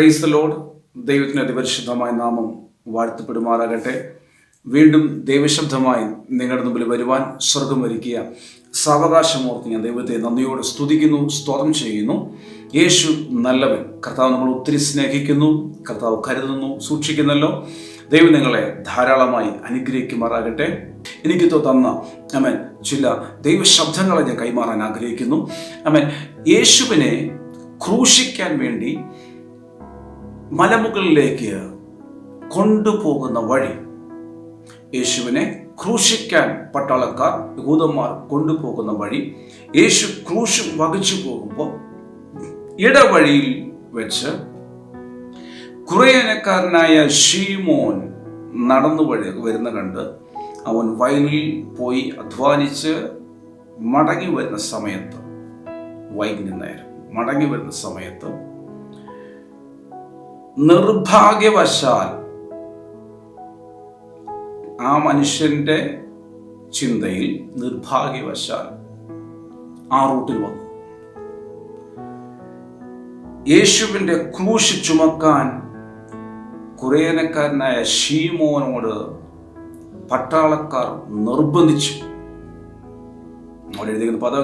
Praise the load ദൈവത്തിന് അതിപരിശുദ്ധമായ നാമം വാഴ്ത്തപ്പെടുമാറാകട്ടെ. വീണ്ടും ദൈവശബ്ദമായി നിങ്ങളുടെ മുമ്പിൽ വരുവാൻ സ്വർഗം ഒരുക്കിയ സാവകാശമോർത്ത് ഞാൻ ദൈവത്തെ നന്ദിയോടെ സ്തുതിക്കുന്നു സ്തോത്രം ചെയ്യുന്നു. യേശു നല്ലവൻ. കർത്താവ് നമ്മൾ ഒത്തിരി സ്നേഹിക്കുന്നു കർത്താവ് കരുതുന്നു സൂക്ഷിക്കുന്നല്ലോ. ദൈവം നിങ്ങളെ ധാരാളമായി അനുഗ്രഹിക്കുമാറാകട്ടെ. എനിക്ക് തന്ന അമൻ ചില ദൈവശബ്ദങ്ങളെ ഞാൻ കൈമാറാൻ ആഗ്രഹിക്കുന്നു. അമൻ യേശുവിനെ ക്രൂശിക്കാൻ വേണ്ടി മലമുകളിലേക്ക് കൊണ്ടുപോകുന്ന വഴി. യേശുവിനെ ക്രൂശിക്കാൻ പട്ടാളക്കാർ യഹൂദന്മാർ കൊണ്ടുപോകുന്ന വഴി യേശു ക്രൂശ് വഹിച്ചു പോകുമ്പോൾ ഇടവഴിയിൽ വെച്ച് കുറേനക്കാരനായ ഷീമോൻ നടന്നു വഴി വരുന്ന കണ്ട് അവൻ വയലിൽ പോയി അധ്വാനിച്ച് മടങ്ങി വരുന്ന സമയത്ത് വൈകുന്നേരം മടങ്ങി വരുന്ന സമയത്ത് നിർഭാഗ്യവശാൽ ആ മനുഷ്യന്റെ ചിന്തയിൽ നിർഭാഗ്യവശാൽ ആ റൂട്ടിൽ വന്നു. യേശുവിന്റെ ക്രൂശ് ചുമക്കാൻ കുറേനക്കാരനായ ഷീമോനോട് പട്ടാളക്കാർ നിർബന്ധിച്ചു. അവിടെ എഴുതിയിരിക്കുന്ന പദം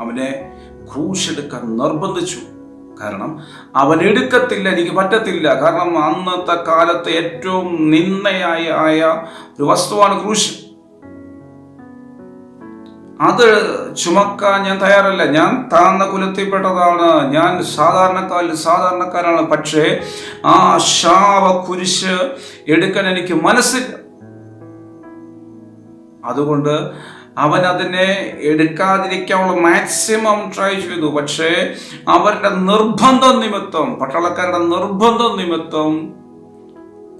അവനെ ക്രൂശെടുക്കാൻ നിർബന്ധിച്ചു. കാരണം അവൻ എടുക്കത്തില്ല എനിക്ക് പറ്റത്തില്ല. കാരണം അന്നത്തെ കാലത്ത് ഏറ്റവും നിന്ദയായ ആയ ഒരു വസ്തുവാണ് ക്രൂശ്. അത് ചുമക്കാൻ ഞാൻ തയ്യാറല്ല. ഞാൻ താഴ്ന്ന കുലത്തിൽപ്പെട്ടതാണ്. ഞാൻ സാധാരണക്കാരിൽ സാധാരണക്കാരാണ്. പക്ഷേ ആ ശാവ കുരിശ് എടുക്കാൻ എനിക്ക് മനസ്സില്ല. അതുകൊണ്ട് അവൻ അതിനെ എടുക്കാതിരിക്കാനുള്ള മാക്സിമം ട്രൈ ചെയ്തു. പക്ഷേ അവരുടെ നിർബന്ധം നിമിത്തം പട്ടാളക്കാരുടെ നിർബന്ധം നിമിത്തം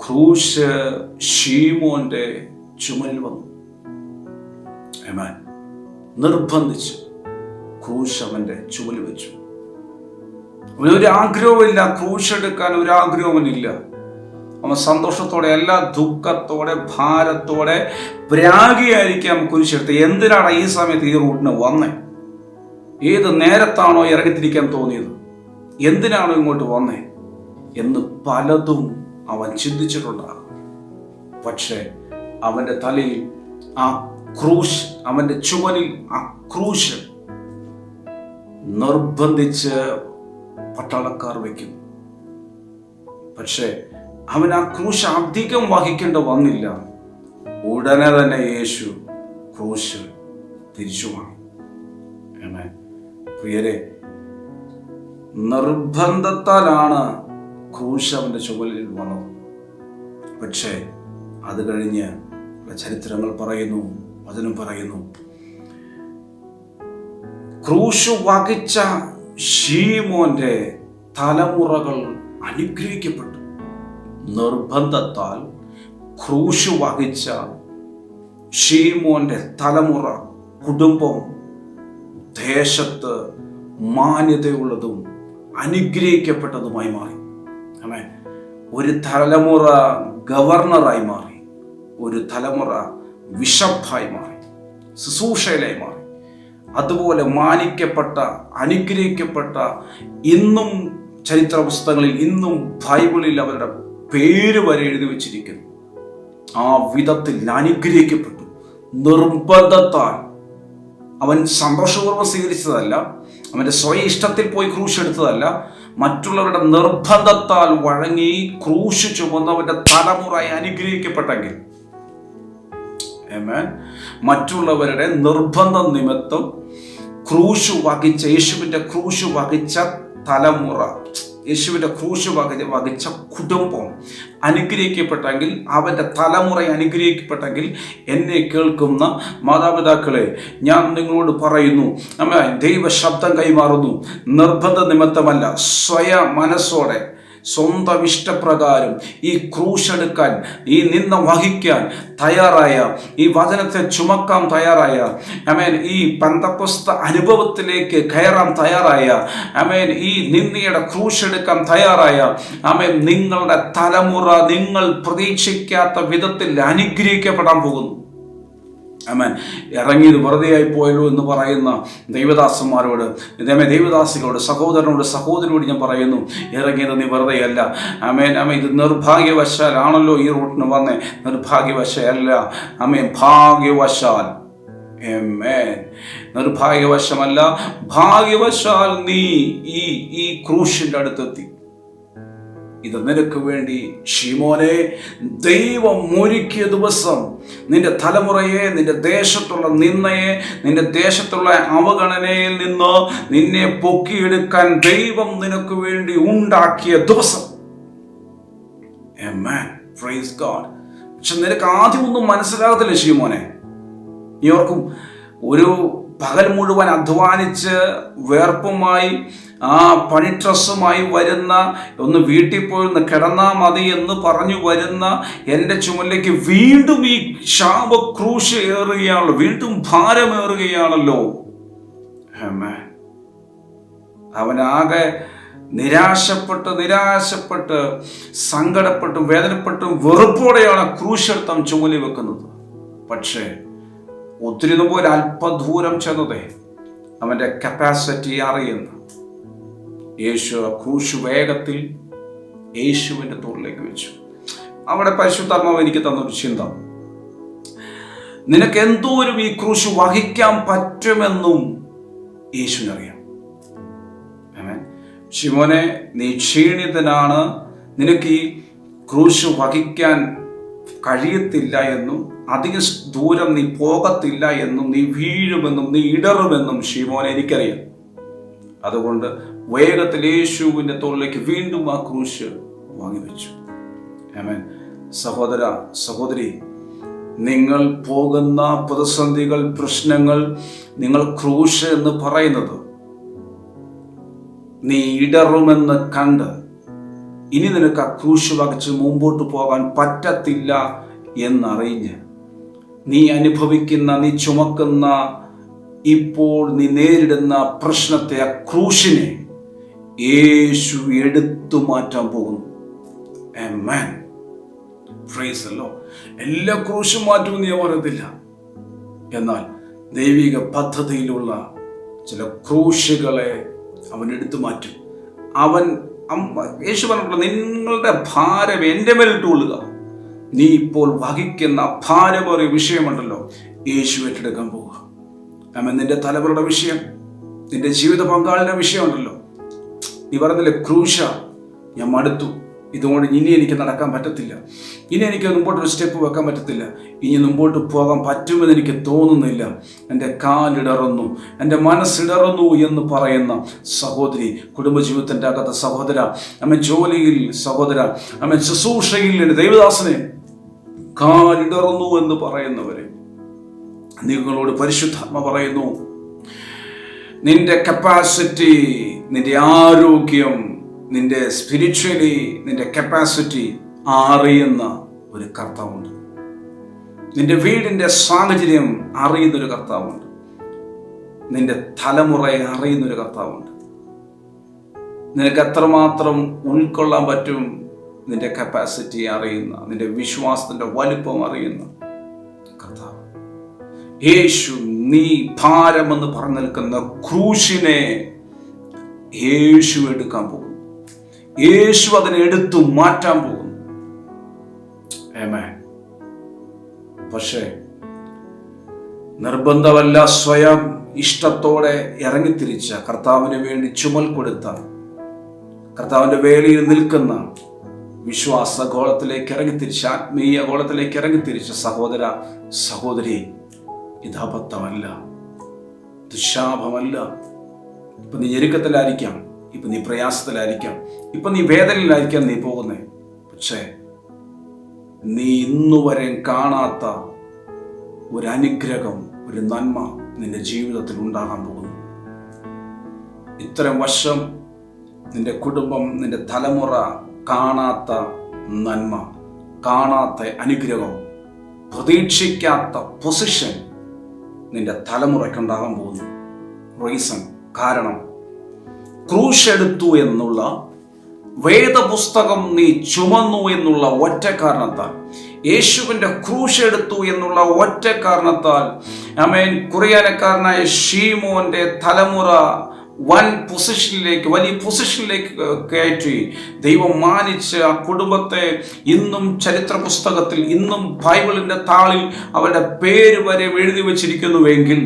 ക്രൂശ് ഷീമോന്റെ ചുമൽ വന്നു. നിർബന്ധിച്ചു ക്രൂശ് അവന്റെ ചുമലിൽ വെച്ചു. അവനൊരു ആഗ്രഹവുമില്ല. ക്രൂശ് എടുക്കാൻ ഒരു ആഗ്രഹവുമില്ല. അവൻ സന്തോഷത്തോടെ എല്ലാ ദുഃഖത്തോടെ ഭാരത്തോടെ പ്രാഗിയായിരിക്കാം കുരിശെടുത്ത്. എന്തിനാണ് ഈ സമയത്ത് ഈ റൂട്ടിന് വന്നേ? ഏത് നേരത്താണോ ഇറങ്ങിത്തിരിക്കാൻ തോന്നിയത്? എന്തിനാണോ ഇങ്ങോട്ട് വന്നേ? എന്ന് പലതും അവൻ ചിന്തിച്ചിട്ടുണ്ടാകും. പക്ഷേ അവന്റെ തലയിൽ ആ ക്രൂശ് അവന്റെ ചുവലിൽ ആ ക്രൂശ് നിർബന്ധിച്ച് പട്ടാളക്കാർ വയ്ക്കും. പക്ഷേ അവൻ ആ ക്രൂശ് അധികം വഹിക്കേണ്ട വന്നില്ല. ഉടനെ തന്നെ യേശു ക്രൂശ് തിരിച്ചു വാങ്ങി. പ്രിയരെ നിർബന്ധത്താലാണ് ക്രൂശ് അവന്റെ ചുമലിൽ വന്നത്. പക്ഷേ അത് കഴിഞ്ഞ് ചരിത്രങ്ങൾ പറയുന്നു വചനം പറയുന്നു. ക്രൂശ് വഹിച്ച ഷീമോന്റെ തലമുറകൾ അനുഗ്രഹിക്കപ്പെട്ടു. നിർബന്ധത്താൽ ക്രൂശ് വഹിച്ച ഷീമോന്റെ തലമുറ കുടുംബം ദേശത്ത് മാന്യതയുള്ളതും അനുഗ്രഹിക്കപ്പെട്ടതുമായി മാറി. ആമേൻ ഒരു തലമുറ ഗവർണറായി മാറി ഒരു തലമുറ വിഷപ്പായി മാറി ശുശ്രൂഷയിലായി മാറി. അതുപോലെ മാനിക്കപ്പെട്ട അനുഗ്രഹിക്കപ്പെട്ട ഇന്നും ചരിത്ര പുസ്തകങ്ങളിൽ ഇന്നും ബൈബിളിൽ അവരുടെ പേര് വരെ എഴുതി വച്ചിരിക്കുന്നു. ആ വിധത്തിൽ അനുഗ്രഹിക്കപ്പെട്ടു. നിർബന്ധത്താൽ. അവൻ സന്തോഷപൂർവം സ്വീകരിച്ചതല്ല. അവന്റെ സ്വയം ഇഷ്ടത്തിൽ പോയി ക്രൂശ് എടുത്തതല്ല. മറ്റുള്ളവരുടെ നിർബന്ധത്താൽ വഴങ്ങി ക്രൂശ് ചുമന്നവന്റെ തലമുറയെ അനുഗ്രഹിക്കപ്പെട്ടെങ്കിൽ. മറ്റുള്ളവരുടെ നിർബന്ധം നിമിത്തം ക്രൂശ് വഹിച്ച യേശുവിന്റെ ക്രൂശ് വഹിച്ച തലമുറ. യേശുവിന്റെ ക്രൂശ് വക വഹിച്ച കുടുംബം അനുഗ്രഹിക്കപ്പെട്ടെങ്കിൽ അവന്റെ തലമുറ അനുഗ്രഹിക്കപ്പെട്ടെങ്കിൽ എന്നെ കേൾക്കുന്ന മാതാപിതാക്കളെ ഞാൻ നിങ്ങളോട് പറയുന്നു നമ്മൾ ദൈവശബ്ദം കൈമാറുന്നു. നിർബന്ധ നിമിത്തമല്ല സ്വയ മനസ്സോടെ സ്വന്തം ഇഷ്ടപ്രകാരം ഈ ക്രൂശെടുക്കാൻ ഈ നിന്ന വഹിക്കാൻ തയ്യാറായ ഈ വചനത്തെ ചുമക്കാൻ തയ്യാറായ അമേൻ ഈ പന്തക്കൊസ്ത അനുഭവത്തിലേക്ക് കയറാൻ തയ്യാറായ അമേൻ ഈ നിന്നയുടെ ക്രൂശെടുക്കാൻ തയ്യാറായ അമേൻ നിങ്ങളുടെ തലമുറ നിങ്ങൾ പ്രതീക്ഷിക്കാത്ത വിധത്തിൽ അനുഗ്രഹിക്കപ്പെടാൻ പോകുന്നു. അമൻ ഇറങ്ങിയത് വെറുതെയായി പോയല്ലോ എന്ന് പറയുന്ന ദൈവദാസന്മാരോട് ഇതേമേ ദൈവദാസികളോട് സഹോദരനോട് സഹോദരനോട് ഞാൻ പറയുന്നു ഇറങ്ങിയത് നീ വെറുതെയല്ല. അമേൻ ആമേ ഇത് നിർഭാഗ്യവശാലാണല്ലോ ഈ റൂട്ടിന് വന്നേ. നിർഭാഗ്യവശയല്ല. അമേ ഭാഗ്യവശാൽ. നിർഭാഗ്യവശമല്ല ഭാഗ്യവശാൽ നീ ഈ ഈ ക്രൂശിന്റെ അടുത്തെത്തി. ഇത് നിനക്ക് വേണ്ടി ഷിമോനെ ദൈവം ഒരുക്കിയ ദിവസം നിന്റെ തലമുറയെ നിന്റെ ദേശത്തുള്ള നിന്നയെ നിന്റെ ദേശത്തുള്ള അവഗണനയിൽ നിന്ന് നിന്നെ പൊക്കിയെടുക്കാൻ ദൈവം നിനക്ക് വേണ്ടി ഉണ്ടാക്കിയ ദിവസം. പക്ഷെ നിനക്ക് ആദ്യം ഒന്നും മനസ്സിലാകത്തില്ല ഷിമോനെ നീ ഓർക്കും ഒരു പകൽ മുഴുവൻ അധ്വാനിച്ച് വേർപ്പുമായി ആ പണി ഡ്രസ്സുമായി വരുന്ന ഒന്ന് വീട്ടിൽ പോയി കിടന്നാൽ മതി എന്ന് പറഞ്ഞു വരുന്ന എന്റെ ചുമലിലേക്ക് വീണ്ടും ഈ ശാപ ക്രൂശ് ഏറുകയാണല്ലോ വീണ്ടും ഭാരമേറുകയാണല്ലോ. അവനാകെ നിരാശപ്പെട്ട് നിരാശപ്പെട്ട് സങ്കടപ്പെട്ടും വേദനപ്പെട്ടും വെറുപ്പോടെയാണ് ക്രൂശെടുത്തം ചുമലി വെക്കുന്നത് പക്ഷേ ഒത്തിരി ഒരു അല്പദൂരം ചെന്നതേ അവന്റെ കപ്പാസിറ്റി അറിയുന്ന യേശു ക്രൂശ് വേഗത്തിൽ യേശുവിന്റെ തോളിലേക്ക് വെച്ചു. അവിടെ പരിശുദ്ധാത്മാവ് എനിക്ക് തന്നൊരു ചിന്ത. നിനക്ക് എന്തോരും ഈ ക്രൂശ് വഹിക്കാൻ പറ്റുമെന്നും യേശുവിനറിയാം ശിവനെ നീ ക്ഷീണിതനാണ്. നിനക്ക് ഈ ക്രൂശ് വഹിക്കാൻ കഴിയത്തില്ല എന്നും അധികം ദൂരം നീ പോകത്തില്ല എന്നും നീ വീഴുമെന്നും നീ ഇടറുമെന്നും ഷിമോനെ എനിക്കറിയാം. അതുകൊണ്ട് വേഗത്തിൽ യേശുവിന്റെ തോളിലേക്ക് വീണ്ടും ആ ക്രൂശ് വാങ്ങിവെച്ചു. ആമേൻ. സഹോദര സഹോദരി നിങ്ങൾ പോകുന്ന പ്രതിസന്ധികൾ പ്രശ്നങ്ങൾ നിങ്ങൾ ക്രൂശ് എന്ന് പറയുന്നത് നീ ഇടറുമെന്ന് കണ്ട് ഇനി നിനക്ക് ആ ക്രൂശ് വകച്ച് മുമ്പോട്ട് പോകാൻ പറ്റത്തില്ല എന്നറിഞ്ഞ് നീ അനുഭവിക്കുന്ന നീ ചുമക്കുന്ന ഇപ്പോൾ നീ നേരിടുന്ന പ്രശ്നത്തെ ആ ക്രൂശിനെ യേശു എടുത്തു മാറ്റാൻ പോകുന്നു. Lord. എല്ലാ ക്രൂശും മാറ്റുമെന്ന് ഞാൻ പറയത്തില്ല. എന്നാൽ ദൈവിക പദ്ധതിയിലുള്ള ചില ക്രൂശുകളെ അവൻ എടുത്തു മാറ്റും. അവൻ യേശു പറഞ്ഞിട്ടുള്ള നിങ്ങളുടെ ഭാരം എന്റെ മേലിട്ട് കൊള്ളുക. നീ ഇപ്പോൾ വഹിക്കുന്ന ഭാരമേറിയ വിഷയമുണ്ടല്ലോ. യേശു ഏറ്റെടുക്കാൻ പോവുക. അമ്മ നിന്റെ തലമുറയുടെ വിഷയം നിന്റെ ജീവിത പങ്കാളിയുടെ വിഷയമുണ്ടല്ലോ. നീ പറഞ്ഞില്ലേ ക്രൂശ ഞാൻ മടുത്തു. ഇതുകൊണ്ട് ഇനി എനിക്ക് നടക്കാൻ പറ്റത്തില്ല. ഇനി എനിക്ക് മുമ്പോട്ട് ഒരു സ്റ്റെപ്പ് വെക്കാൻ പറ്റത്തില്ല. ഇനി മുമ്പോട്ട് പോകാൻ പറ്റുമെന്ന് എനിക്ക് തോന്നുന്നില്ല. എന്റെ കാലിടറുന്നു എന്റെ മനസ്സിടറുന്നു എന്ന് പറയുന്ന സഹോദരി കുടുംബജീവിതത്തിന്റെ അകത്ത സഹോദര അമ്മ ജോലിയിൽ സഹോദര അമ്മ ശുശ്രൂഷയിൽ ദൈവദാസനെ കാലിടറുന്നു എന്ന് പറയുന്നവരെ. നിങ്ങളോട് പരിശുദ്ധാത്മ പറയുന്നു. നിന്റെ കപ്പാസിറ്റി നിന്റെ ആരോഗ്യം നിന്റെ സ്പിരിച്വലി നിന്റെ കപ്പാസിറ്റി അറിയുന്ന ഒരു കർത്താവുണ്ട്. നിന്റെ വീടിന്റെ സാഹചര്യം അറിയുന്ന ഒരു കർത്താവുണ്ട്. നിന്റെ തലമുറയെ അറിയുന്ന ഒരു കർത്താവുണ്ട്. നിനക്ക് എത്രമാത്രം ഉൾക്കൊള്ളാൻ പറ്റും? നിന്റെ കപ്പാസിറ്റി അറിയുന്ന നിന്റെ വിശ്വാസത്തിന്റെ വലുപ്പം അറിയുന്ന കർത്താവ്. യേശു നീ ഭാരമെന്ന് പറഞ്ഞു നിൽക്കുന്ന ക്രൂശിനെ യേശു എടുക്കാൻ പോകുന്നു. യേശു അതിനെ എടുത്തു മാറ്റാൻ പോകുന്നു. പക്ഷേ നിർബന്ധമല്ല സ്വയം ഇഷ്ടത്തോടെ ഇറങ്ങിത്തിരിച്ച കർത്താവിന് വേണ്ടി ചുമൽ കൊടുത്ത കർത്താവിന്റെ വേലയിൽ നിൽക്കുന്ന വിശ്വാസ ഗോളത്തിലേക്ക് ഇറങ്ങിത്തിരിച്ച ആത്മീയ ഗോളത്തിലേക്ക് ഇറങ്ങിത്തിരിച്ച സഹോദര സഹോദരി ഇതാപത്തമല്ല ദുശാപമല്ല. ഇപ്പൊ നീ ഞെരുക്കത്തിലായിരിക്കാം ഇപ്പൊ നീ പ്രയാസത്തിലായിരിക്കാം ഇപ്പൊ നീ വേദനയിലായിരിക്കാം നീ പോകുന്നേ. പക്ഷേ നീ ഇന്നുവരെ കാണാത്ത ഒരു അനുഗ്രഹം ഒരു നന്മ നിന്റെ ജീവിതത്തിൽ ഉണ്ടാകാൻ പോകുന്നു. ഇത്തരം വർഷം നിന്റെ കുടുംബം നിന്റെ തലമുറ കാണാത്ത നന്മ കാണാത്ത അനുഗ്രഹം പ്രതീക്ഷിക്കാത്ത പൊസിഷൻ നിന്റെ തലമുറയ്ക്കുണ്ടാകാൻ പോകുന്നു. റീസൺ കാരണം ക്രൂശ് എടുത്തു എന്നുള്ള വേദപുസ്തകം നീ ചുമന്നു എന്നുള്ള ഒറ്റ കാരണത്താൽ യേശുവിന്റെ ക്രൂശ് എടുത്തു എന്നുള്ള ഒറ്റ കാരണത്താൽ അമേൻ കുറിയാനക്കാരനായ ഷീമോന്റെ തലമുറ വൻ പൊസിഷനിലേക്ക് വലിയ പൊസിഷനിലേക്ക് കയറ്റി. ദൈവം മാനിച്ച് ആ കുടുംബത്തെ ഇന്നും ചരിത്ര പുസ്തകത്തിൽ ഇന്നും ബൈബിളിന്റെ താളിൽ അവരുടെ പേര് വരെ എഴുതി വച്ചിരിക്കുന്നുവെങ്കിൽ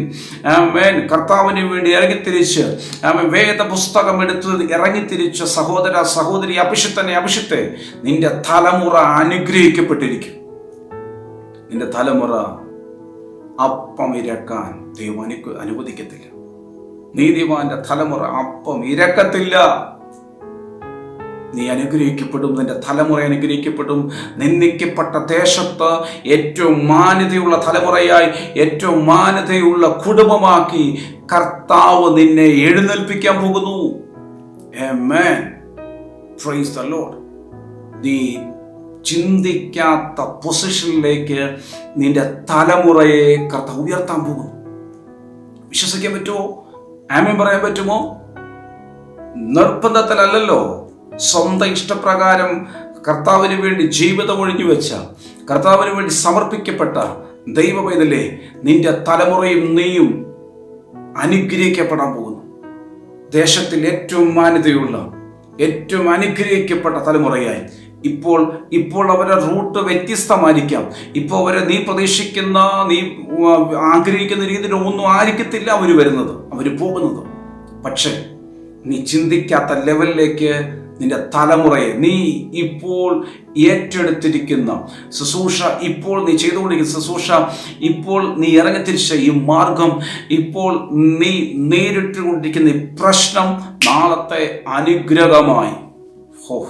ആമേൻ. കർത്താവിന് വേണ്ടി ഇറങ്ങിത്തിരിച്ച് ആമേൻ വേദ പുസ്തകം എടുത്ത് ഇറങ്ങിത്തിരിച്ച സഹോദര സഹോദരി അഭിഷിത്തനെ അഭിഷിത്തെ നിന്റെ തലമുറ അനുഗ്രഹിക്കപ്പെട്ടിരിക്കും. നിന്റെ തലമുറ അപ്പം ഇരക്കാൻ ദൈവം അനു അനുവദിക്കത്തില്ല. നീതിമാന്റെ തലമുറ അപ്പം ഇരക്കത്തില്ല. നീ അനുഗ്രഹിക്കപ്പെടും നിന്റെ തലമുറ അനുഗ്രഹിക്കപ്പെടും. നിന്ദിക്കപ്പെട്ട ദേശത്ത് ഏറ്റവും മാന്യതയുള്ള തലമുറയായി ഏറ്റവും മാന്യതയുള്ള കുടുംബമാക്കി കർത്താവ് നിന്നെ എഴുന്നേൽപ്പിക്കാൻ പോകുന്നു. നീ ചിന്തിക്കാത്ത പൊസിഷനിലേക്ക് നിന്റെ തലമുറയെ കർത്താവ് ഉയർത്താൻ പോകുന്നു. വിശ്വസിക്കാൻ പറ്റുമോ? ആമീൻ പറയാൻ പറ്റുമോ? നിർബന്ധത്തിലല്ലല്ലോ. സ്വന്തം ഇഷ്ടപ്രകാരം കർത്താവിന് വേണ്ടി ജീവിതം ഒഴിഞ്ഞു വെച്ച കർത്താവിന് വേണ്ടി സമർപ്പിക്കപ്പെട്ട ദൈവമേതല്ലേ നിന്റെ തലമുറയും നീയും അനുഗ്രഹിക്കപ്പെടാൻ പോകുന്നു. ദേശത്തിൽ ഏറ്റവും മാന്യതയുള്ള ഏറ്റവും അനുഗ്രഹിക്കപ്പെട്ട തലമുറയായി ഇപ്പോൾ ഇപ്പോൾ അവരുടെ റൂട്ട് വ്യത്യസ്തമായിരിക്കാം. ഇപ്പോൾ അവരെ നീ പ്രതീക്ഷിക്കുന്ന നീ ആഗ്രഹിക്കുന്ന രീതിയിൽ ഒന്നും ആയിരിക്കത്തില്ല അവർ വരുന്നത് അവർ പോകുന്നത്. പക്ഷേ നീ ചിന്തിക്കാത്ത ലെവലിലേക്ക് നിന്റെ തലമുറയെ നീ ഇപ്പോൾ ഏറ്റെടുത്തിരിക്കുന്ന ശുശ്രൂഷ ഇപ്പോൾ നീ ചെയ്തുകൊണ്ടിരിക്കുന്ന ശുശ്രൂഷ ഇപ്പോൾ നീ ഇറങ്ങിത്തിരിച്ച ഈ മാർഗം ഇപ്പോൾ നീ നേരിട്ടുകൊണ്ടിരിക്കുന്ന ഈ പ്രശ്നം നാളത്തെ അനുഗ്രഹമായി. ഹോ.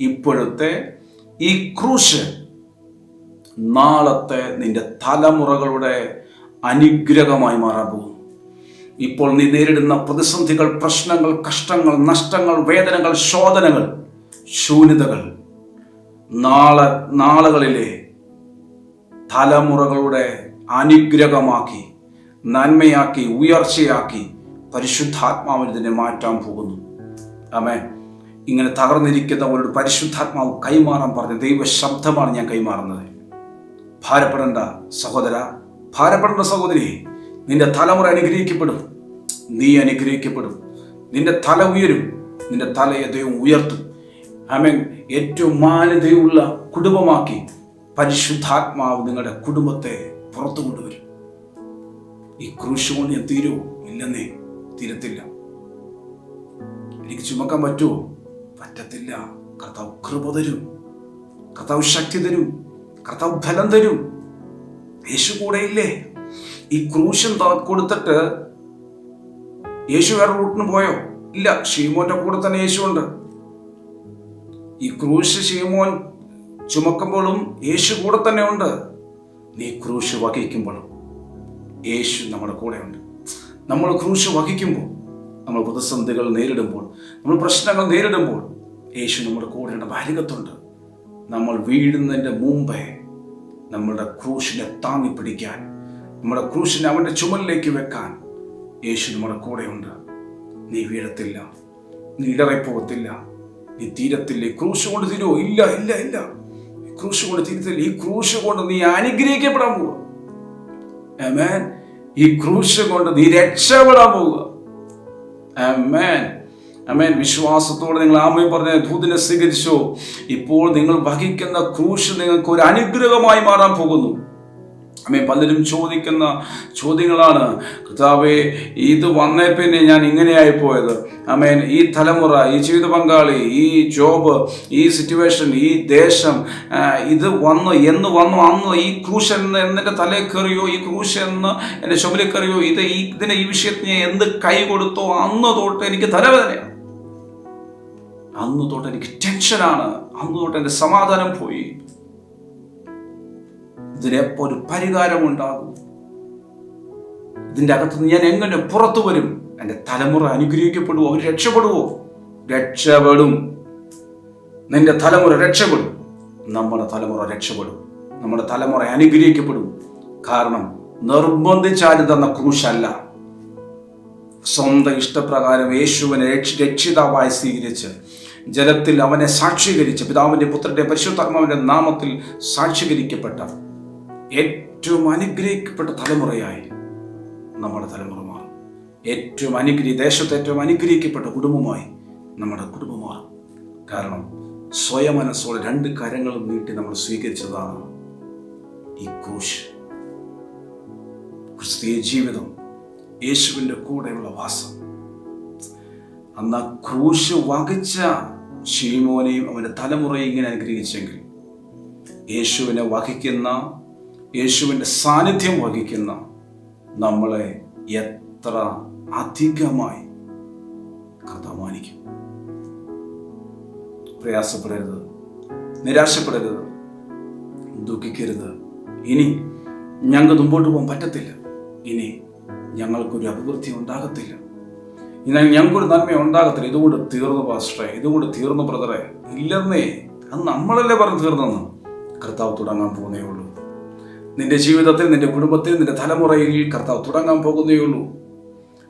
ഇപ്പോഴത്തെ ഈ ക്രൂശ് നാളത്തെ നിന്റെ തലമുറകളുടെ അനുഗ്രഹമായി മാറാൻ പോകും ഇപ്പോൾ നീ നേരിടുന്ന പ്രതിസന്ധികൾ പ്രശ്നങ്ങൾ കഷ്ടങ്ങൾ നഷ്ടങ്ങൾ വേദനകൾ ശോധനകൾ ശൂന്യതകൾ നാളെ നാളുകളിലെ തലമുറകളുടെ അനുഗ്രഹമാക്കി നന്മയാക്കി ഉയർച്ചയാക്കി പരിശുദ്ധാത്മാവിനെ മാറ്റാൻ പോകുന്നു. ആമേ ഇങ്ങനെ തകർന്നിരിക്കുന്നവരോട് പരിശുദ്ധാത്മാവ് കൈമാറാൻ പറഞ്ഞ ദൈവ ശബ്ദമാണ് ഞാൻ കൈമാറുന്നത്. ഭാരപ്പെടേണ്ട സഹോദര ഭാരപ്പെടേണ്ട സഹോദരി നിന്റെ തലമുറ അനുഗ്രഹിക്കപ്പെടും. നീ അനുഗ്രഹിക്കപ്പെടും. നിന്റെ തല ഉയരും. നിന്റെ തലയെ ദൈവം ഉയർത്തും. ആമേൻ. ഏറ്റവും മാന്യതയുള്ള കുടുംബമാക്കി പരിശുദ്ധാത്മാവ് നിങ്ങളുടെ കുടുംബത്തെ പുറത്തു കൊണ്ടുവരും. ഈ ക്രൂശ് കൊണ്ട് ഞാൻ തീരുമോ ഇല്ലെന്നേ. തീരത്തില്ല. എനിക്ക് ചുമക്കാൻ പറ്റുമോ? പറ്റത്തില്ല. കർത്താവ് കൃപ തരും. കർത്താവ് ശക്തി തരും. കർത്താവ് ഫലം തരും. യേശു കൂടെ ഇല്ലേ ഈ ക്രൂശൻ കൊടുത്തിട്ട് യേശു വേറെ റൂട്ടിന് പോയോ? ഇല്ല ഷീമോന്റെ കൂടെ തന്നെ യേശു ഉണ്ട് ഈ ക്രൂശ് ഷീമോൻ ചുമക്കുമ്പോഴും യേശു കൂടെ തന്നെ ഉണ്ട്. നീ ക്രൂശ് വഹിക്കുമ്പോഴും യേശു നമ്മുടെ കൂടെയുണ്ട്. നമ്മൾ ക്രൂശ് വഹിക്കുമ്പോൾ നമ്മൾ പ്രതിസന്ധികൾ നേരിടുമ്പോൾ നമ്മൾ പ്രശ്നങ്ങൾ നേരിടുമ്പോൾ യേശു നമ്മുടെ കൂടെയുള്ള ഭാരികത്തുണ്ട് നമ്മൾ വീഴുന്നതിന്റെ മുമ്പേ നമ്മളുടെ ക്രൂശിനെ താങ്ങി പിടിക്കാൻ നമ്മുടെ ക്രൂശിനെ അവന്റെ ചുമലിലേക്ക് വെക്കാൻ യേശു നമ്മുടെ കൂടെയുണ്ട് നീ വീഴത്തില്ല നീ ഇടറിപ്പോകത്തില്ല നീ തീരത്തില്ല ഈ ക്രൂശ് കൊണ്ട് തീരുമോ ഇല്ല ഇല്ല ഇല്ല. ഈ ക്രൂശ് കൊണ്ട് തീരത്തില്ല ഈ ക്രൂശ് കൊണ്ട് നീ അനുഗ്രഹിക്കപ്പെടാൻ പോവുക. ഈ ക്രൂശ് കൊണ്ട് നീ രക്ഷപ്പെടാൻ പോവുക. ആമേൻ. വിശ്വാസത്തോടെ നിങ്ങൾ ആമയും പറഞ്ഞ ദൂതിനെ സ്വീകരിച്ചു. ഇപ്പോൾ നിങ്ങൾ വഹിക്കുന്ന ക്രൂശ് നിങ്ങൾക്ക് ഒരു അനുഗ്രഹമായി മാറാൻ പോകുന്നു. അമ്മേ പലരും ചോദിക്കുന്ന ചോദ്യങ്ങളാണ്. കർത്താവെ ഇത് വന്നേ പിന്നെ ഞാൻ ഇങ്ങനെയായി പോയത്. അമേൻ ഈ തലമുറ ഈ ജീവിത പങ്കാളി ഈ ജോബ് ഈ സിറ്റുവേഷൻ ഈ ദേശം ഇത് വന്നു എന്ന് വന്നു അന്ന് ഈ ക്രൂശ് എന്ന് എന്നെ തലയിൽ കയറിയോ ഈ ക്രൂശ് എന്ന് എന്റെ ചുമലിൽ കയറിയോ ഇത് ഈ ഇതിനെ ഈ വിഷയത്തിന് എന്ത് കൈ കൊടുത്തോ അന്ന് തൊട്ട് എനിക്ക് തലവേദനയാണ്. അന്ന് തൊട്ട് എനിക്ക് ടെൻഷനാണ് അന്ന് തൊട്ട് എന്റെ സമാധാനം പോയി. ഇതിനെപ്പോ ഒരു പരിഹാരമുണ്ടാകും. ഇതിന്റെ അകത്തുനിന്ന് ഞാൻ എങ്ങനെ പുറത്തു വരും? എന്റെ തലമുറ അനുഗ്രഹിക്കപ്പെടുവോ? അവർ രക്ഷപ്പെടുവോ? രക്ഷപ്പെടും. നിന്റെ തലമുറ രക്ഷപ്പെടും. നമ്മുടെ തലമുറ രക്ഷപ്പെടും. നമ്മുടെ തലമുറ അനുഗ്രഹിക്കപ്പെടും. കാരണം നിർബന്ധിച്ചാലും തന്ന ക്രൂശല്ല. സ്വന്തം ഇഷ്ടപ്രകാരം യേശുവിനെ രക്ഷ രക്ഷിതാവായി സ്വീകരിച്ച് ജലത്തിൽ അവനെ സാക്ഷീകരിച്ച് പിതാവിന്റെ പുത്രന്റെ പരിശുദ്ധാത്മാവിന്റെ നാമത്തിൽ സാക്ഷീകരിക്കപ്പെട്ട ഏറ്റവും അനുഗ്രഹിക്കപ്പെട്ട തലമുറയായി നമ്മുടെ തലമുറ മാറും ഏറ്റവും അനുഗ്രഹി ദേശത്ത് ഏറ്റവും അനുഗ്രഹിക്കപ്പെട്ട കുടുംബമായി നമ്മുടെ കുടുംബം മാറും കാരണം സ്വയം മനസ്സോടെ രണ്ട് കരങ്ങളും നീട്ടി നമ്മൾ സ്വീകരിച്ചതാണ് ഈ ക്രൂശ്. ക്രിസ്തീയ ജീവിതം യേശുവിന്റെ കൂടെയുള്ള വാസം. അന്ന് ആ ക്രൂശ് വകച്ച ഷീമോനെയും അവന്റെ തലമുറയും ഇങ്ങനെ അനുഗ്രഹിച്ചെങ്കിൽ യേശുവിനെ വഹിക്കുന്ന യേശുവിന്റെ സാന്നിധ്യം വഹിക്കുന്ന നമ്മളെ എത്ര അധികമായി കഥാമാനിക്കും. പ്രയാസപ്പെടരുത് നിരാശപ്പെടരുത് ദുഃഖിക്കരുത്. ഇനി ഞങ്ങൾക്ക് മുമ്പോട്ട് പോകാൻ പറ്റത്തില്ല. ഇനി ഞങ്ങൾക്കൊരു അഭിവൃദ്ധി ഉണ്ടാകത്തില്ല. ഇനി ഞങ്ങൾക്കൊരു നന്മ ഉണ്ടാകത്തില്ല. ഇതുകൊണ്ട് തീർന്നു പാസ്റ്ററെ ഇതുകൊണ്ട് തീർന്നു ബ്രദറെ. ഇല്ലെന്നേ അത് നമ്മളല്ലേ പറഞ്ഞ് തീർന്നെന്ന് കർത്താവ് തുടങ്ങാൻ പോകുന്നേ നിന്റെ ജീവിതത്തിൽ നിന്റെ കുടുംബത്തിൽ നിന്റെ തലമുറയിൽ കർത്താവ് തുടങ്ങാൻ പോകുന്നേ ഉള്ളൂ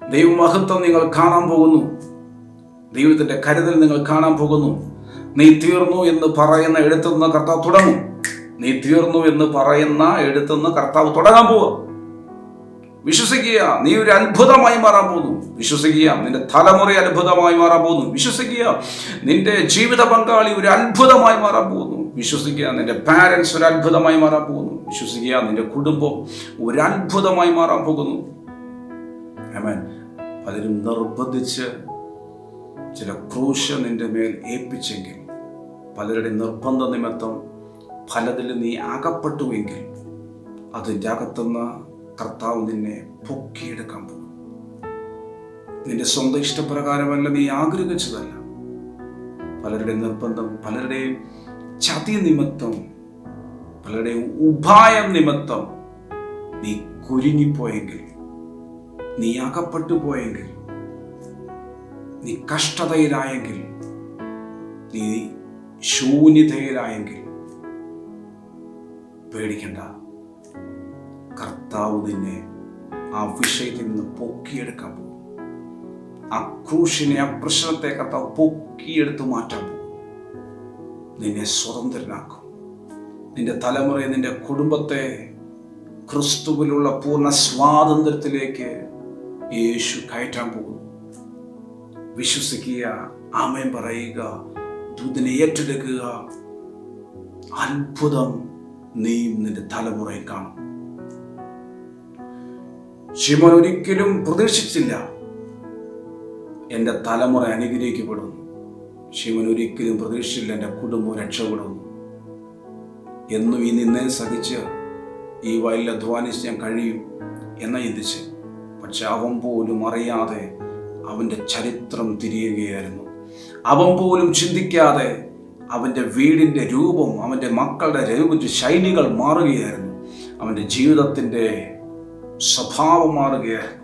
ദൈവമഹത്വം നിങ്ങൾ കാണാൻ പോകുന്നു. ദൈവത്തിന്റെ കരുതൽ നിങ്ങൾ കാണാൻ പോകുന്നു. നീ തീർന്നു എന്ന് പറയുന്ന എഴുത്തുനിന്ന് കർത്താവ് തുടങ്ങും. നീ തീർന്നു എന്ന് പറയുന്ന എഴുത്തുനിന്ന് കർത്താവ് തുടങ്ങാൻ പോവുക. വിശ്വസിക്കുക നീ ഒരു അത്ഭുതമായി മാറാൻ പോകുന്നു. വിശ്വസിക്കുക നിന്റെ തലമുറ അത്ഭുതമായി മാറാൻ പോകുന്നു. വിശ്വസിക്കുക നിന്റെ ജീവിത പങ്കാളി ഒരു അത്ഭുതമായി മാറാൻ പോകുന്നു. വിശ്വസിക്കുക നിന്റെ പാരൻസ് ഒരു അത്ഭുതമായി മാറാൻ പോകുന്നു. വിശ്വസിക്കുക നിന്റെ കുടുംബം ഒരു അത്ഭുതമായി മാറാൻ പോകുന്നു. ആമേൻ പലരും നിർബന്ധിച്ച് ചില ക്രൂശ നിന്റെ മേൽ ഏൽപ്പിച്ചെങ്കിൽ പലരുടെ നിർബന്ധ നിമിത്തം ഫലത്തിൽ നീ അകപ്പെട്ടുവെങ്കിൽ അതിന്റെ അകത്തുനിന്ന് കർത്താവ് നിന്നെ പൊക്കിയെടുക്കാൻ പോകും നിന്റെ സ്വന്തം ഇഷ്ടപ്രകാരമല്ല നീ ആഗ്രഹിച്ചതല്ല. പലരുടെ നിർബന്ധം പലരുടെയും ചതി നിമിത്തം പലരുടെയും ഉപായം നിമിത്തം നീ കുരുങ്ങിപ്പോയെങ്കിൽ നീ അകപ്പെട്ടു പോയെങ്കിൽ നീ കഷ്ടതയിലായെങ്കിൽ നീ ശൂന്യതയിലായെങ്കിൽ പേടിക്കണ്ട. കർത്താവ് നിന്നെ ആ വിഷയത്തിൽ നിന്ന് പൊക്കിയെടുക്കാൻ പോകും ആ ക്രൂശിനെ ആ പ്രശ്നത്തെ കർത്താവ് പൊക്കിയെടുത്ത് മാറ്റാൻ പോകും നിന്നെ സ്വതന്ത്രനാക്കും. നിന്റെ തലമുറയെ നിന്റെ കുടുംബത്തെ ക്രിസ്തുവിലുള്ള പൂർണ സ്വാതന്ത്ര്യത്തിലേക്ക് യേശു കയറ്റാൻ പോകുന്നു. വിശ്വസിക്കുക ആമയം പറയുക ദൂതിനെ ഏറ്റെടുക്കുക. അത്ഭുതം നീയും നിന്റെ തലമുറയും കാണും. ശിവൻ ഒരിക്കലും പ്രതീക്ഷിച്ചില്ല. എന്റെ തലമുറ അനുഗ്രഹിക്കപ്പെടുന്നു. ശിവൻ ഒരിക്കലും പ്രതീക്ഷിച്ചില്ല എന്റെ കുടുംബം രക്ഷപ്പെടും. എന്നും ഈ നിന്നെ സഹിച്ച് ഈ വയലിൽ അധ്വാനിച്ച് ഞാൻ കഴിയും എന്ന ചിന്തിച്ച്. പക്ഷെ അവൻ പോലും അറിയാതെ അവന്റെ ചരിത്രം തിരിയുകയായിരുന്നു. അവൻ പോലും ചിന്തിക്കാതെ അവന്റെ വീടിന്റെ രൂപം അവന്റെ മക്കളുടെ രൂപ ശൈലികൾ മാറുകയായിരുന്നു. അവന്റെ ജീവിതത്തിന്റെ സ്വഭാവം മാറുകയായിരുന്നു.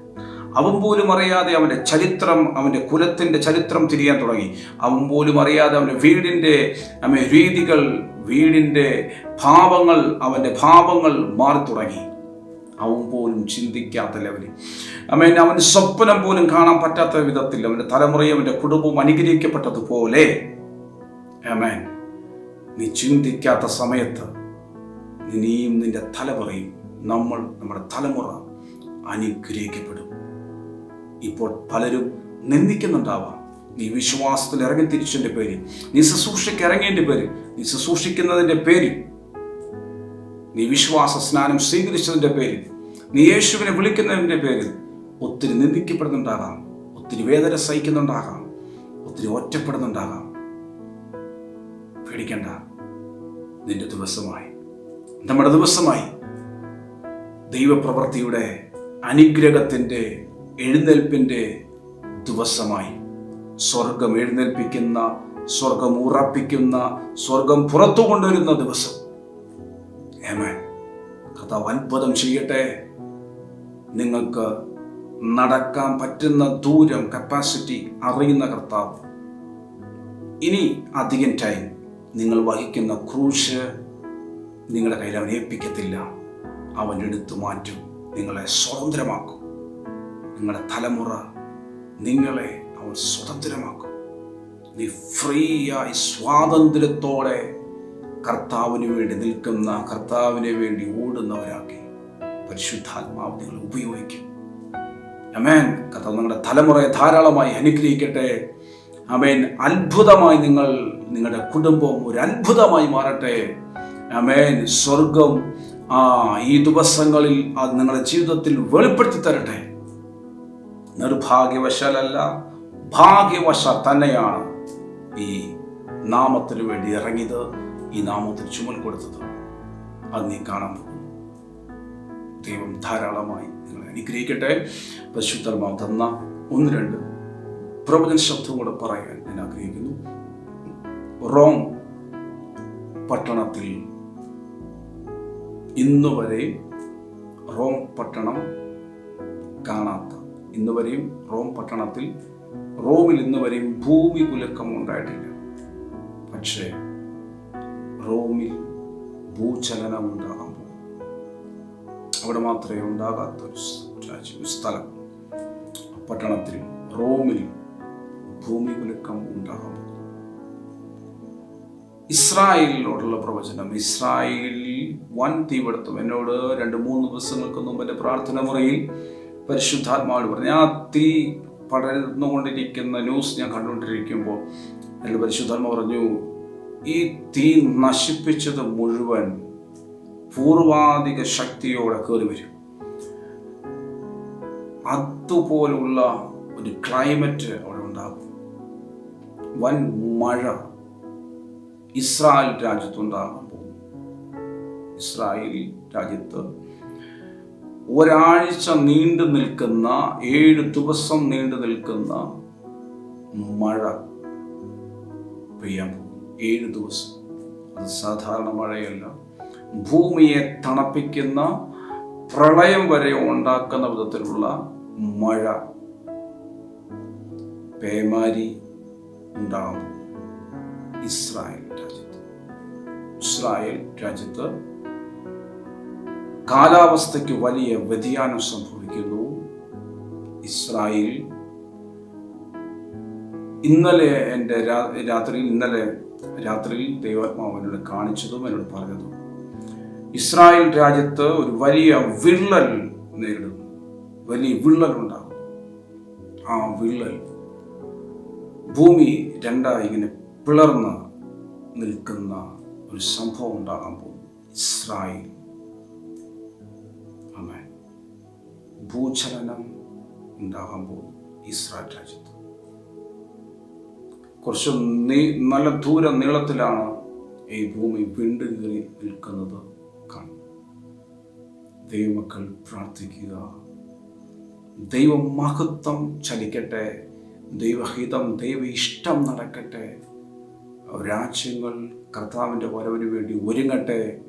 അവൻ പോലും അറിയാതെ അവന്റെ ചരിത്രം അവന്റെ കുലത്തിന്റെ ചരിത്രം തിരിയാൻ തുടങ്ങി. അവൻ പോലും അറിയാതെ അവന്റെ വീടിന്റെ അവൻ രീതികൾ വീടിന്റെ ഭാവങ്ങൾ അവന്റെ ഭാവങ്ങൾ മാറി തുടങ്ങി. അവൻ പോലും ചിന്തിക്കാത്ത ലെവലിൽ. അമേൻ അവൻ സ്വപ്നം പോലും കാണാൻ പറ്റാത്ത വിധത്തിൽ അവന്റെ തലമുറയും അവന്റെ കുടുംബവും അനുഗ്രഹിക്കപ്പെട്ടതുപോലെ. അമേൻ നീ ചിന്തിക്കാത്ത സമയത്ത് നീയും നിന്റെ തലമുറയും നമ്മൾ നമ്മുടെ തലമുറ അനുഗ്രഹിക്കപ്പെടും. ഇപ്പോൾ പലരും നിന്ദിക്കുന്നുണ്ടാവാം. നീ വിശ്വാസത്തിൽ ഇറങ്ങി തിരിച്ചതിന്റെ പേര് നീ ശുശ്രൂഷയ്ക്ക് ഇറങ്ങിയതിന്റെ പേര് നീ ശുശ്രൂഷിക്കുന്നതിന്റെ പേര് നീ വിശ്വാസ സ്നാനം സ്വീകരിച്ചതിന്റെ പേര് നീ യേശുവിനെ വിളിക്കുന്നതിന്റെ പേരിൽ ഒത്തിരി നിന്ദിക്കപ്പെടുന്നുണ്ടാകാം ഒത്തിരി വേദന സഹിക്കുന്നുണ്ടാകാം ഒത്തിരി ഒറ്റപ്പെടുന്നുണ്ടാകാം. പേടിക്കണ്ട. നിന്റെ ദിവസമായി നമ്മുടെ ദിവസമായി ദൈവപ്രവൃത്തിയുടെ അനുഗ്രഹത്തിന്റെ എഴുന്നേൽപ്പിന്റെ ദിവസമായി. സ്വർഗം എഴുന്നേൽപ്പിക്കുന്ന സ്വർഗം ഉറപ്പിക്കുന്ന സ്വർഗം പുറത്തു കൊണ്ടുവരുന്ന ദിവസം. ഏമേൻ കർത്താവ് അത്ഭുതം ചെയ്യട്ടെ. നിങ്ങൾക്ക് നടക്കാൻ പറ്റുന്ന ദൂരം കപ്പാസിറ്റി അറിയുന്ന കർത്താവ്. ഇനി അധികം ടൈം നിങ്ങൾ വഹിക്കുന്ന ക്രൂശ് നിങ്ങളുടെ കയ്യിൽ അവൻ ഏൽപ്പിക്കത്തില്ല. അവൻ എടുത്തു മാറ്റും. നിങ്ങളെ സ്വതന്ത്രമാക്കും. നിങ്ങളുടെ തലമുറ നിങ്ങളെ അവൻ സ്വതന്ത്രമാക്കും. നീ ഫ്രീ ആയി സ്വാതന്ത്ര്യത്തോടെ കർത്താവിന് വേണ്ടി നിൽക്കുന്ന കർത്താവിന് വേണ്ടി ഓടുന്നവരാക്കി പരിശുദ്ധാത്മാവ് നിങ്ങൾ ഉപയോഗിക്കും. അമേൻ കർത്താവ് നിങ്ങളുടെ തലമുറയെ ധാരാളമായി അനുഗ്രഹിക്കട്ടെ. അമേൻ അത്ഭുതമായി നിങ്ങൾ നിങ്ങളുടെ കുടുംബം ഒരു അത്ഭുതമായി മാറട്ടെ. അമേൻ സ്വർഗം ആ ഈ ദിവസങ്ങളിൽ അത് നിങ്ങളുടെ ജീവിതത്തിൽ വെളിപ്പെടുത്തി തരട്ടെ. നിർഭാഗ്യവശാലല്ല ഭാഗ്യവശ തന്നെയാണ് ഈ നാമത്തിന് വേണ്ടി ഇറങ്ങിയത് ഈ നാമത്തിൽ ചുമൽ കൊടുത്തത്. അത് നീ കാണാൻ ദൈവം ധാരാളമായി നിങ്ങളെ അനുഗ്രഹിക്കട്ടെ. പരിശുദ്ധർമാവ് തന്ന ഒന്ന് രണ്ട് പ്രവചന ശബ്ദം കൂടെ പറയാൻ ഞാൻ ആഗ്രഹിക്കുന്നു. റോം പട്ടണത്തിൽ ഇന്നുവരെ റോം പട്ടണം കാണാത്ത ഇന്ന് വരെയും റോം പട്ടണത്തിൽ റോമിൽ ഇന്ന് വരെയും ഭൂമി കുലക്കം ഉണ്ടായിട്ടില്ല. പക്ഷേ റോമിൽ ഭൂചലനം ഉണ്ടാകാൻ പോകും അവിടെ മാത്രമേ ഉണ്ടാകാത്തൊരു രാജ്യം സ്ഥലം. പട്ടണത്തിൽ റോമിൽ ഭൂമി കുലക്കം ഉണ്ടാകാൻ പോകും ഇസ്രായേലിനോടുള്ള പ്രവചനം ഇസ്രായേലിൽ വൻ തീപിടുത്തം. എന്നോട് രണ്ട് മൂന്ന് ദിവസങ്ങൾക്ക് മുമ്പ് എന്റെ പ്രാർത്ഥന മുറിയിൽ പരിശുദ്ധാത്മാവ് പറഞ്ഞു. ഞാൻ തീ പടർന്നുകൊണ്ടിരിക്കുന്ന ന്യൂസ് ഞാൻ കണ്ടുകൊണ്ടിരിക്കുമ്പോൾ എന്റെ പരിശുദ്ധാത്മ പറഞ്ഞു ഈ തീ നശിപ്പിച്ചത് മുഴുവൻ പൂർവാധിക ശക്തിയോടെ കയറി വരും. അതുപോലുള്ള ഒരു ക്ലൈമറ്റ് അവിടെ ഉണ്ടാകും. വൻ മഴ ഇസ്രായേൽ രാജ്യത്തുണ്ടാകാൻ പോകും ഇസ്രായേൽ രാജ്യത്ത് ഒരാഴ്ച നീണ്ടു നിൽക്കുന്ന ഏഴ് ദിവസം നീണ്ടു നിൽക്കുന്ന മഴ പെയ്യാൻ പോകും ഏഴ് ദിവസം. അത് സാധാരണ മഴയല്ല. ഭൂമിയെ തണുപ്പിക്കുന്ന പ്രളയം വരെ ഉണ്ടാക്കുന്ന വിധത്തിലുള്ള മഴ പേമാരി ഉണ്ടാകും ഇസ്രായേൽ രാജ്യത്ത്. ഇസ്രായേൽ രാജ്യത്ത് കാലാവസ്ഥയ്ക്ക് വലിയ വ്യതിയാനം സംഭവിക്കുന്നു. ഇസ്രായേൽ ഇന്നലെ എന്റെ രാത്രിയിൽ ഇന്നലെ രാത്രിയിൽ ദൈവാത്മാവ് എന്നോട് കാണിച്ചതും എന്നോട് പറഞ്ഞതും. ഇസ്രായേൽ രാജ്യത്ത് ഒരു വലിയ വിള്ളൽ നേരിടുന്നു. വലിയ വിള്ളൽ ഉണ്ടാകും ആ വിള്ളൽ ഭൂമി രണ്ടായി ഇങ്ങനെ പിളർന്ന് നിൽക്കുന്ന ഒരു സംഭവം ഉണ്ടാകാൻ പോകും ഇസ്രായേൽ. ഭൂചലനം ഉണ്ടാകാൻ പോകും ഇസ്രായേൽ രാജ്യത്ത്. കുറച്ച് നീ നല്ല ദൂര നീളത്തിലാണ് ഈ ഭൂമി വീണ്ടും കീറി നിൽക്കുന്നത് കാണും ദൈവമക്കൾ പ്രാർത്ഥിക്കുക. ദൈവമഹത്വം ചലിക്കട്ടെ. ദൈവഹിതം ദൈവ ഇഷ്ടം നടക്കട്ടെ രാജ്യങ്ങൾ കർത്താവിന്റെ വരവിന് വേണ്ടി ഒരുങ്ങട്ടെ.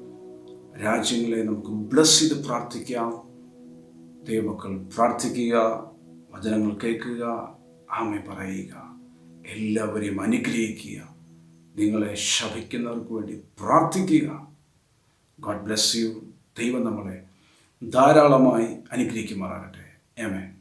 രാജ്യങ്ങളെ നമുക്ക് ബ്ലസ് ചെയ്ത് പ്രാർത്ഥിക്കാം. ദൈവമക്കൾ പ്രാർത്ഥിക്കുക വചനങ്ങൾ കേൾക്കുക ആമെ പറയുക എല്ലാവരെയും അനുഗ്രഹിക്കുക നിങ്ങളെ ശപിക്കുന്നവർക്ക് വേണ്ടി പ്രാർത്ഥിക്കുക. ഗോഡ് ബ്ലെസ് യു ദൈവം നമ്മളെ ധാരാളമായി അനുഗ്രഹിക്കുമാറാകട്ടെ. ഏമേ